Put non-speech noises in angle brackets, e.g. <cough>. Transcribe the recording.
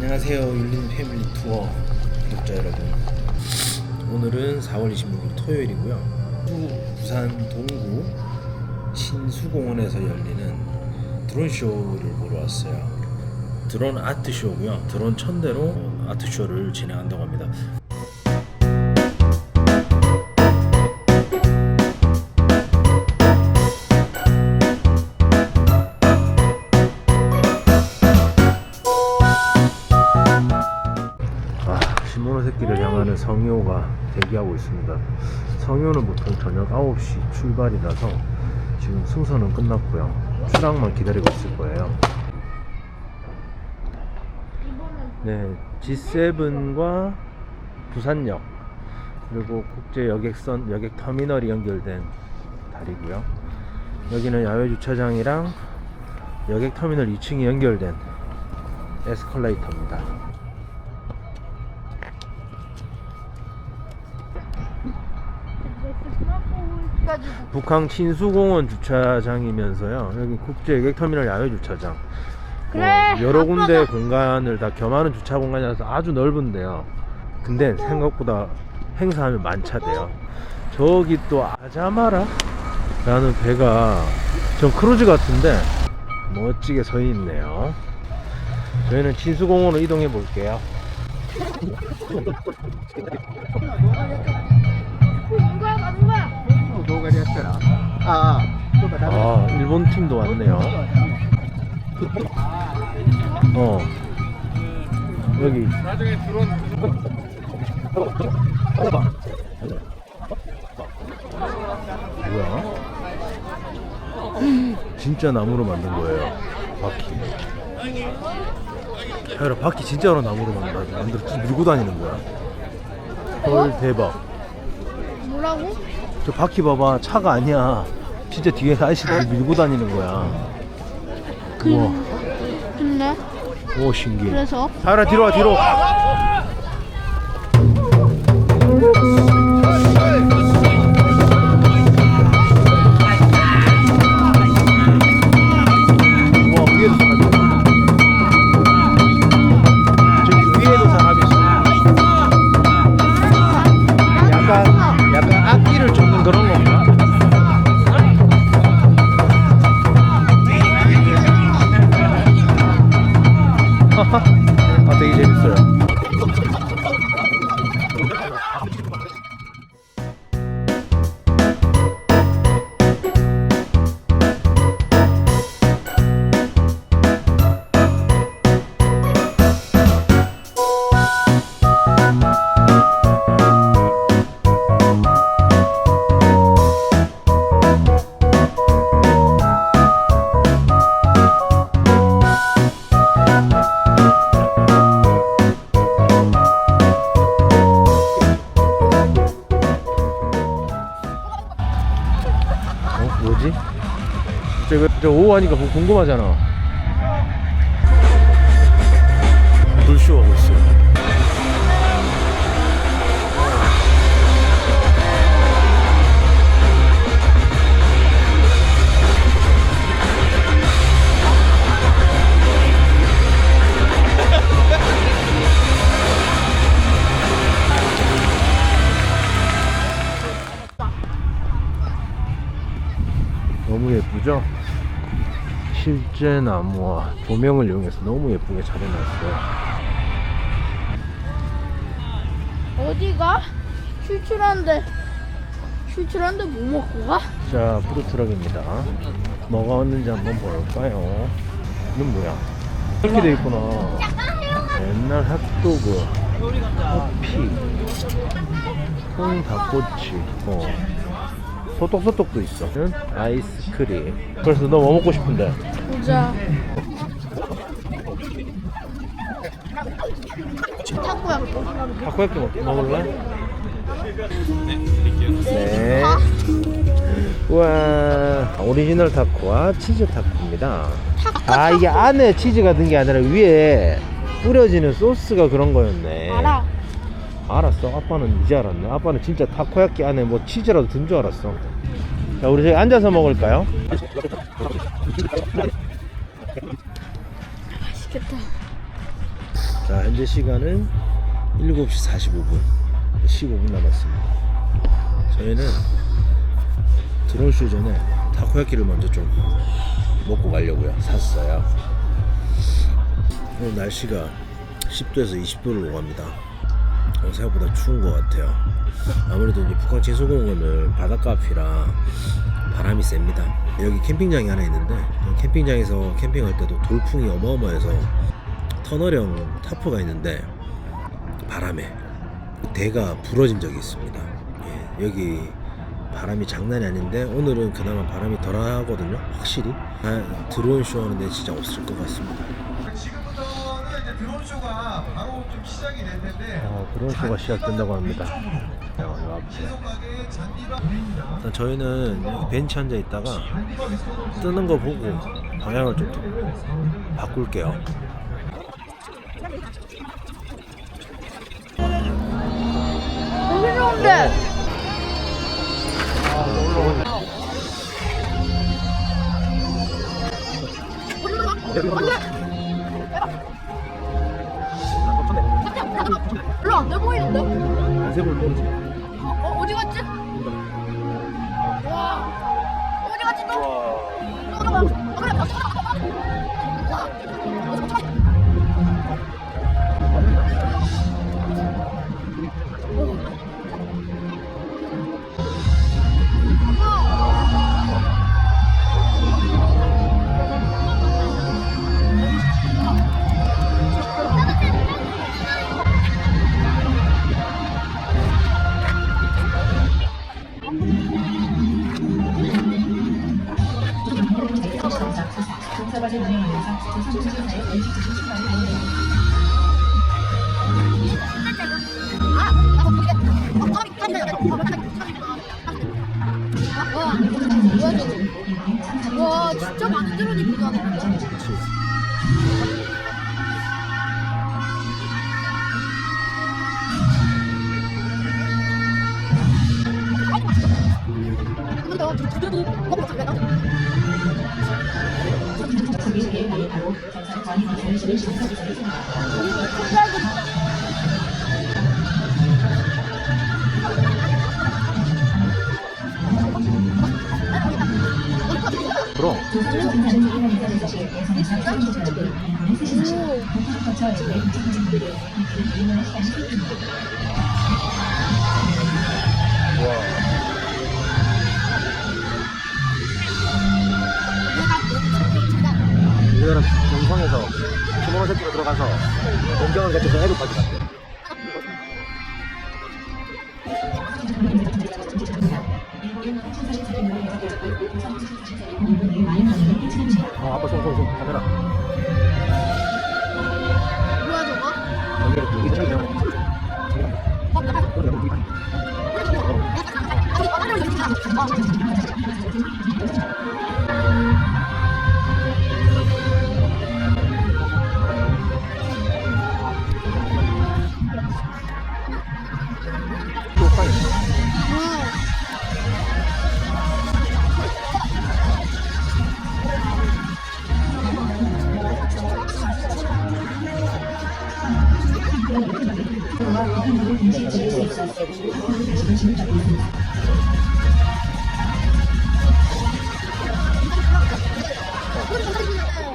안녕하세요 율린 패밀리 투어 구독자 여러분. 오늘은 4월 26일 토요일이고요. 부- 부산 동구 신수공원에서 열리는 드론 쇼를 보러 왔어요. 드론 아트 쇼고요. 드론 천대로 아트 쇼를 진행한다고 합니다 성효가 대기하고 있습니다. 성효는 보통 저녁 9시 출발이라서 지금 승선은 끝났고요. 출항만 기다리고 있을 거예요. 네, G7과 부산역 그리고 국제 여객선 여객 터미널이 연결된 다리고요. 여기는 야외 주차장이랑 여객 터미널 2층이 연결된 에스컬레이터입니다. 북항 친수공원 주차장이면서요. 여기 국제 여객터미널 야외 주차장. 그래, 어, 여러 아빠가- 군데 공간을 다 겸하는 주차 공간이라서 아주 넓은데요. 근데 생각보다 행사하면 만차돼요. 저기 또 아자마라 라는 배가 전 크루즈 같은데 멋지게 서 있네요. 저희는 친수공원으로 이동해 볼게요. <laughs> 도가리였더라. 아, 아, 그거 나. 아, 일본 팀도 왔네요. 어. 여기. 나중에 봐, 봐. 뭐야? 진짜 나무로 만든 거예요. 바퀴. 야 바퀴 진짜로 나무로 만들어 만들어 밀고 다니는 거야. 헐 대박. 뭐라고? 저 바퀴 봐봐. 차가 아니야. 진짜 뒤에 아저씨들이 밀고 다니는 거야. 우와. 근데? 오 신기해. 그래서? 사연아 뒤로 와 뒤로. 우와 아 되게 뭐지? 저거 저 오후 하니까 뭐 궁금하잖아. 불쇼 하고 있어 실제 나무와 조명을 이용해서 너무 예쁘게 잘 해놨어요. 어디가? 출출한데 출출한데 뭐 먹고 가? 자, 푸드트럭입니다. 뭐가 왔는지 한번 볼까요? 이건 뭐야? 이렇게 돼 있구나. 옛날 핫도그, 커피, 콩 닭꼬치, 어. 소떡소떡도 있어. 응? 아이스크림. 그래서 너 뭐 먹고 싶은데? 보자. 타코야키. 타코야끼 먹, 먹을래? 네. 우와, 오리지널 타코와 치즈 타코입니다. 아, 이게 안에 치즈가 든 게 아니라 위에 뿌려지는 소스가 그런 거였네. 알아. 알았어. 아빠는 이제 알았네. 아빠는 진짜 타코야끼 안에 뭐 치즈라도 든 줄 알았어. 자, 우리 저기 앉아서 먹을까요? 맛있겠다. 자 현재 시간은 7시 45분 15분 남았습니다 저희는 드론쇼 전에 타코야키를 먼저 좀 먹고 가려고요 샀어요 오늘 날씨가 10도에서 20도를 오갑니다 어, 생각보다 추운 것 같아요 아무래도 이제 북한 제소공원을 바닷가 앞이라 바람이 셉니다 여기 캠핑장이 하나 있는데 그 캠핑장에서 캠핑할 때도 돌풍이 어마어마해서 터널형 타프가 있는데 바람에 대가 부러진 적이 있습니다. 예, 여기 바람이 장난이 아닌데 오늘은 그나마 바람이 덜하거든요. 확실히 아, 드론 쇼 하는데 진짜 없을 것 같습니다. 지금부터는 이제 드론 쇼가 바로 좀 시작이 될 텐데 어, 드론 쇼가 시작된다고 합니다. 일단 저희는 여기 벤치 앉아 있다가 뜨는 거 보고 방향을 좀 바꿀게요. 좋은데. 나 두대도 먹고 싶다. 그럼 우리나라 영 상에서 키모노 세트로 들어가서 공경을 거쳐서 해도까지 갔대. 어, 아빠 손, 손, 손, 카메라. 카메라. 자,